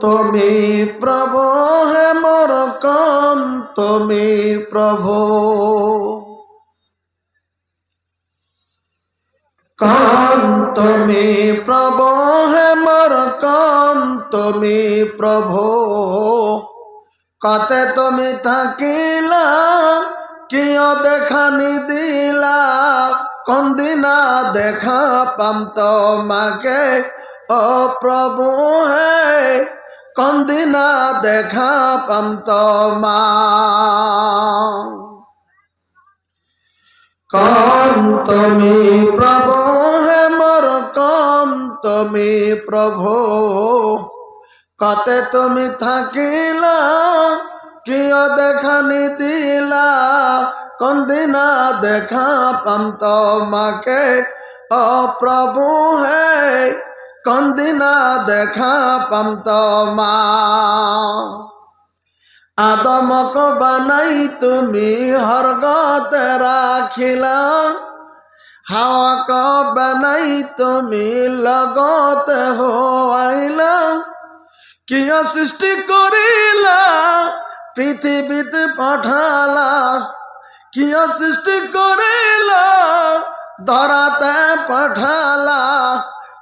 তুমি প্রভু হে মোর কন, তুমি প্রভু। কন, তুমি প্রভু হে মোর কন, তুমি প্রভু। কতে তুমি থাকিলা, কিয় দেখানি দিলা কন্দিনা দেখা পাম তোমাকে? ও প্রভু হে কন্দিনা দেখা পাম তোমা প্রভু, হে মোর কন প্রভু। কতে তুমি থাকিলা, কিয় দেখানি দিলা কন্দিনা দেখা পাম তোমাকে প্রভু হে কন্দিনা দেখা পাম আদমক বানাই তুমি হরগতে রাখিলা। হাওয়াক বানাই তুমি লগতে হইলা কিয় সৃষ্টি করিলা, পৃথিবীতে পাঠালা। কিয় সৃষ্টি করিলা, ধরাতে পাঠালা।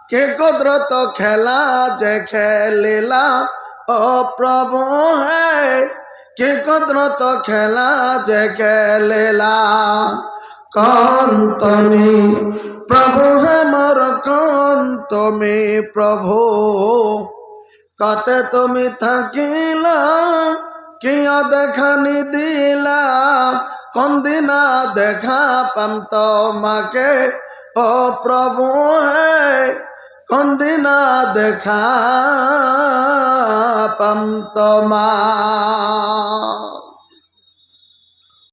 কে কুদরত খেলা যে খেলিলা? ও প্রভু হে, কে কুদরত খেলা যে খেলিলা? কন তুমি প্রভু হে মোর কন তুমি প্রভু, কতে তুমি থাকিলা? কিয় দেখানি দিলা কন্দিনা দেখা পাম তোমাকে? ও প্রভু হে কন্দিনা দেখা পাম তোমা।